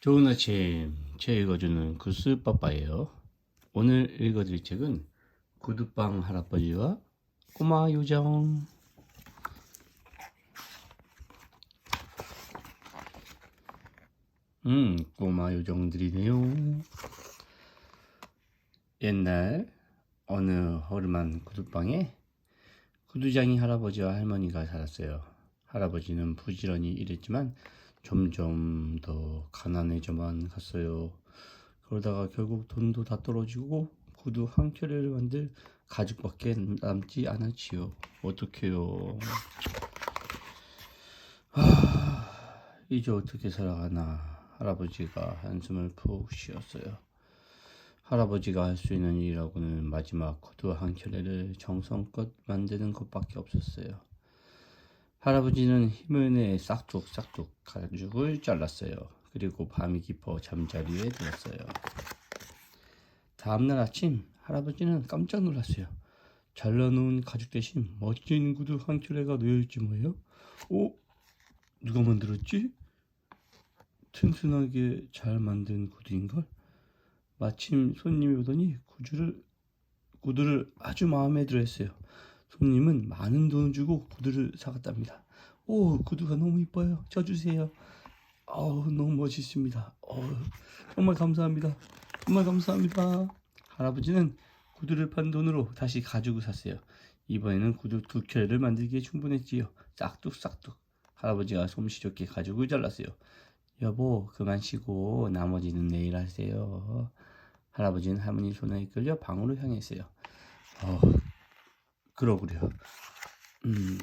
좋은 아침, 제 읽어주는 구스빠빠예요. 오늘 읽어드릴 책은 구두빵 할아버지와 꼬마 요정. 음, 꼬마 요정들이네요. 옛날 어느 허름한 구두방에 구두장이 할아버지와 할머니가 살았어요. 할아버지는 부지런히 일했지만 점점 더 가난해져만 갔어요. 그러다가 결국 돈도 다 떨어지고 구두 한 켤레를 만들 가죽밖에 남지 않았지요. 어떡해요. 하, 이제 어떻게 살아가나. 할아버지가 한숨을 푹 쉬었어요. 할아버지가 할 수 있는 일이라고는 마지막 구두 한 켤레를 정성껏 만드는 것밖에 없었어요. 할아버지는 힘을 내 싹둑싹둑 가죽을 잘랐어요. 그리고 밤이 깊어 잠자리에 들었어요. 다음날 아침 할아버지는 깜짝 놀랐어요. 잘라놓은 가죽 대신 멋진 구두 한 켤레가 놓여있지 뭐예요? 어? 누가 만들었지? 튼튼하게 잘 만든 구두인걸? 마침 손님이 오더니 구두를, 구두를 아주 마음에 들어 했어요. 손님은 많은 돈을 주고 구두를 사갔답니다. 오, 구두가 너무 이뻐요. 저 주세요. 어우, 너무 멋있습니다. 어우, 정말 감사합니다. 정말 감사합니다. 할아버지는 구두를 판 돈으로 다시 가죽을 샀어요. 이번에는 구두 두 켤레를 만들기에 충분했지요. 싹둑싹둑. 할아버지가 솜씨 좋게 가죽을 잘랐어요. 여보, 그만 쉬고 나머지는 내일 하세요. 할아버지는 할머니 손에 이끌려 방으로 향했어요. 어, 그러구려. 음.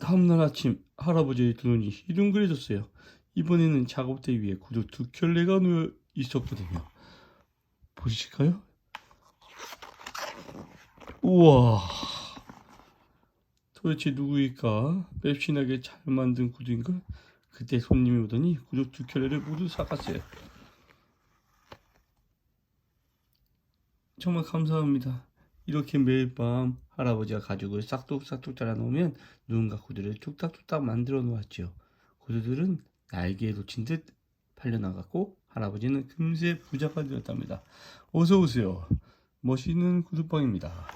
다음날 아침 할아버지의 두 눈이 희둥그레졌어요. 이번에는 작업대 위에 구두 두 켤레가 놓여 있었거든요. 보실까요? 우와. 도대체 누구일까? 맵신하게 잘 만든 구두인가? 그때 손님이 오더니 구두 두 켤레를 모두 사갔어요. 정말 감사합니다. 이렇게 매일 밤 할아버지가 가죽을 싹둑싹둑 잘라 놓으면 누군가 구두를 툭탁툭탁 만들어 놓았지요. 구두들은 날개에 놓친 듯 팔려나갔고 할아버지는 금세 부자가 되었답니다. 어서 오세요. 멋있는 구두방입니다.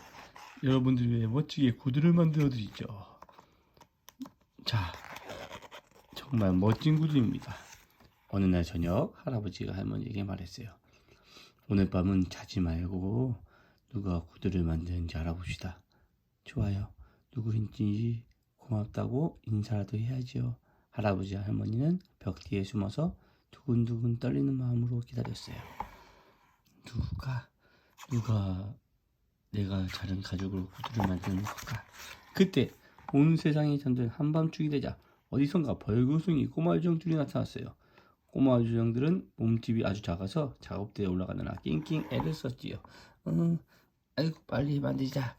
여러분들 위해 멋지게 구두를 만들어 드리죠. 자, 정말 멋진 구두입니다. 어느 날 저녁 할아버지가 할머니에게 말했어요. 오늘 밤은 자지 말고 누가 구두를 만드는지 알아봅시다. 좋아요. 누구인지 고맙다고 인사라도 해야지요. 할아버지 할머니는 벽 뒤에 숨어서 두근두근 떨리는 마음으로 기다렸어요. 누가 누가 내가 자른 가죽으로 구두를 만드는 걸까? 그때 온 세상이 잠든 한밤중이 되자 어디선가 벌거숭이 꼬마 요정들이 나타났어요. 꼬마 요정들은 몸집이 아주 작아서 작업대에 올라가느라 낑낑 애를 썼지요. 음, 아이고 빨리 만들자.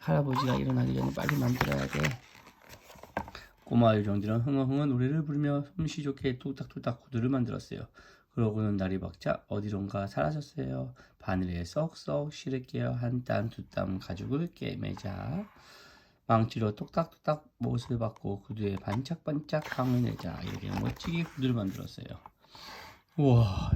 할아버지가 일어나기 전에 빨리 만들어야 돼. 꼬마 요정들은 흥얼흥얼 노래를 부르며 솜씨 좋게 뚝딱뚝딱 구두를 만들었어요. 그러고는 날이 박자 어디론가 사라졌어요. 바늘에 썩썩 실을게요. 한땀 두 땀 가죽을 깨매자. 망치로 똑딱똑딱 못을 받고 구두에 반짝반짝 강을 내자. 이렇게 멋지게 구두를 만들었어요. 우와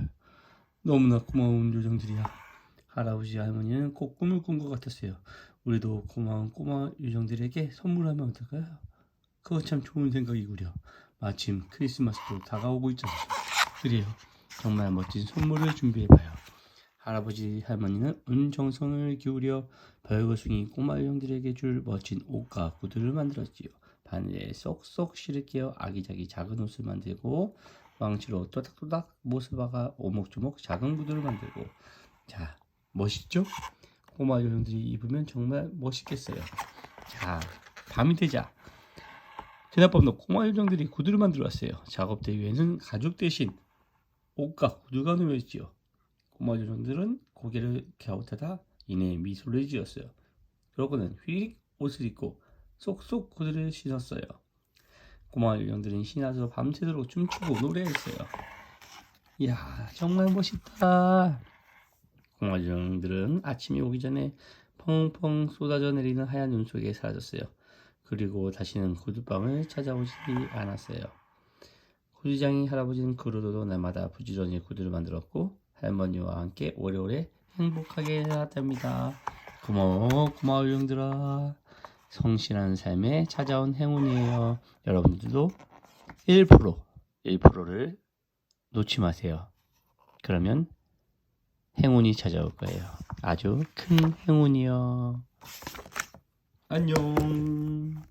너무나 고마운 요정들이야. 할아버지 할머니는 꼭 꿈을 꾼 것 같았어요. 우리도 고마운 꼬마 요정들에게 선물하면 어떨까요? 그거 참 좋은 생각이구려. 마침 크리스마스도 다가오고 있잖아요. 그래요. 정말 멋진 선물을 준비해봐요. 할아버지 할머니는 온 정성을 기울여 별거숭이 꼬마 요정들에게 줄 멋진 옷과 구두를 만들었지요. 바늘에 쏙쏙 실을게요. 아기자기 작은 옷을 만들고 망치로 또닥또닥 박아 오목조목 작은 구두를 만들고 자 멋있죠? 꼬마 요정들이 입으면 정말 멋있겠어요. 자 밤이 되자 지난밤도 꼬마 요정들이 구두를 만들어 왔어요. 작업대 위에는 가죽 대신 옷과 구두가 놓여 있지요. 꼬마 요정들은 고개를 갸웃하다 이내 미소를 지었어요. 그러고는 휘릭 옷을 입고 쏙쏙 구두를 신었어요. 꼬마 요정들은 신나서 밤새도록 춤추고 노래했어요. 이야 정말 멋있다. 꼬마 요정들은 아침이 오기 전에 펑펑 쏟아져 내리는 하얀 눈 속에 사라졌어요. 그리고 다시는 구두방을 찾아오지 않았어요. 구두장이 할아버지는 그 후로도 날마다 부지런히 구두를 만들었고 할머니와 함께 오래오래 행복하게 살았답니다. 고마워 고마워 용들아 성실한 삶에 찾아온 행운이에요. 여러분들도 1% 1%를 놓지 마세요. 그러면 행운이 찾아올 거예요. 아주 큰 행운이요. 안녕.